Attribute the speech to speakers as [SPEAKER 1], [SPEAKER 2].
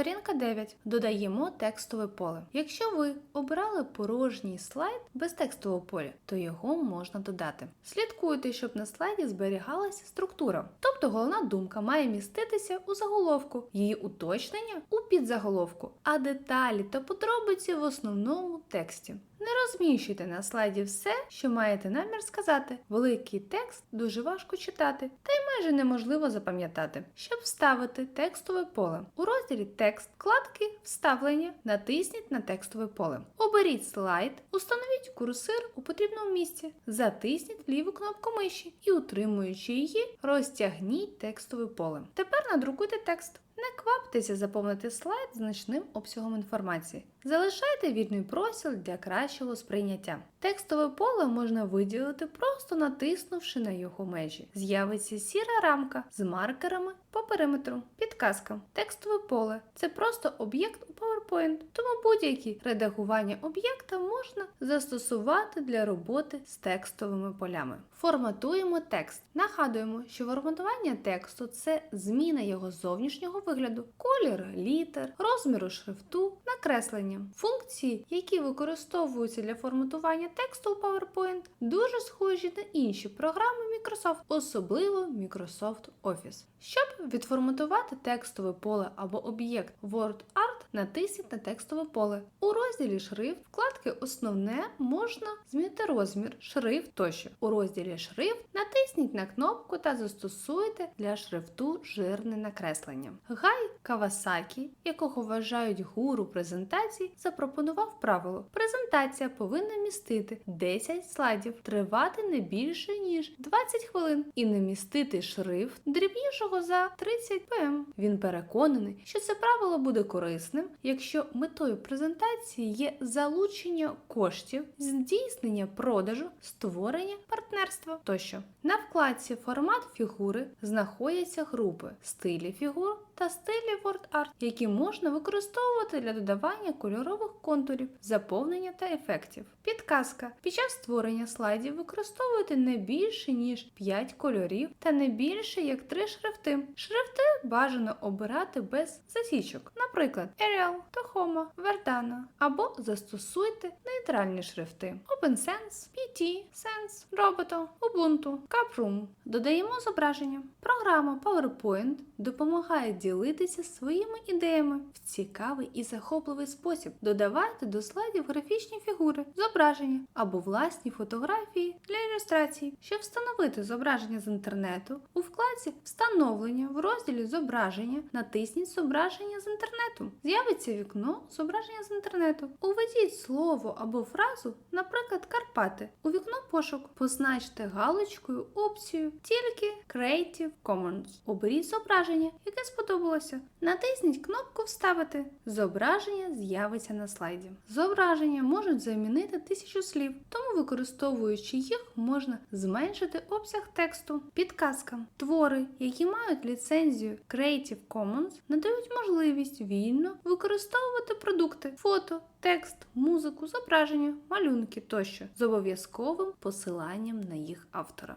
[SPEAKER 1] Сторінка 9. Додаємо текстове поле. Якщо ви обрали порожній слайд без текстового поля, то його можна додати. Слідкуйте, щоб на слайді зберігалася структура. Тобто головна думка має міститися у заголовку, її уточнення у підзаголовку, а деталі та подробиці в основному тексті. Не розміщуйте на слайді все, що маєте намір сказати. Великий текст дуже важко читати, та й майже неможливо запам'ятати. Щоб вставити текстове поле. У розділі Текст вкладки Вставлення натисніть на текстове поле. Оберіть слайд, установіть курсир у потрібному місці, затисніть ліву кнопку миші і, утримуючи її, розтягніть текстове поле. Тепер надрукуйте текст. Не кваптеся заповнити слайд значним обсягом інформації. Залишайте вільний простір для кращого сприйняття. Текстове поле можна виділити просто натиснувши на його межі. З'явиться сіра рамка з маркерами по периметру. Підказка. Текстове поле це просто об'єкт у PowerPoint, тому будь-які редагування об'єкта можна застосувати для роботи з текстовими полями. Форматуємо текст. Нагадуємо, що форматування тексту це зміна його зовнішнього вигляду, колір, літер, розміру шрифту, накреслення. Функції, які використовуються для форматування тексту у PowerPoint, дуже схожі на інші програми Microsoft, особливо Microsoft Office. Щоб відформатувати текстове поле або об'єкт WordArt, натисніть на текстове поле. У розділі Шрифт вкладки Основне можна змінити розмір, шрифт тощо. У розділі Шрифт натисніть на кнопку та застосуйте для шрифту жирне накреслення. Гай Кавасакі, якого вважають гуру презентацій, запропонував правило: презентація повинна містити 10 слайдів, тривати не більше ніж 20 хвилин і не містити шрифт дрібнішого за 30 пм. Він переконаний, що це правило буде корисним, якщо метою презентації є залучення коштів, здійснення продажу, створення партнерства тощо. На вкладці Формат фігури знаходяться групи стилі фігур та стилі WordArt, які можна використовувати для додавання кольорових контурів, заповнення та ефектів. Підказка: під час створення слайдів використовуйте не більше ніж 5 кольорів та не більше як 3 шрифти. Шрифти бажано обирати без засічок, наприклад, Arial, Tahoma, Verdana, або застосуйте нейтральні шрифти OpenSense, PT, Sense, Roboto, Ubuntu, Caproom. Додаємо зображення. Програма PowerPoint допомагає ділитися своїми ідеями в цікавий і захопливий спосіб. Додавайте до слайдів графічні фігури, зображення або власні фотографії для ілюстрацій. Щоб встановити зображення з інтернету, у вкладці Встановлення в розділі Зображення натисніть Зображення з інтернету. З'явиться вікно Зображення з інтернету. Уведіть слово або фразу, наприклад, Карпати. У вікно пошук позначте галочкою опцію тільки Creative Commons. Оберіть зображення, яке сподобалося. Натисніть кнопку Вставити. Зображення з'явиться на слайді. Зображення можуть замінити тисячу слів, тому використовуючи їх, можна зменшити обсяг тексту. Підказка. Твори, які мають ліцензію Creative Commons, надають можливість вільно використовувати продукти, фото, текст, музику, зображення, малюнки тощо з обов'язковим посиланням на їх автора.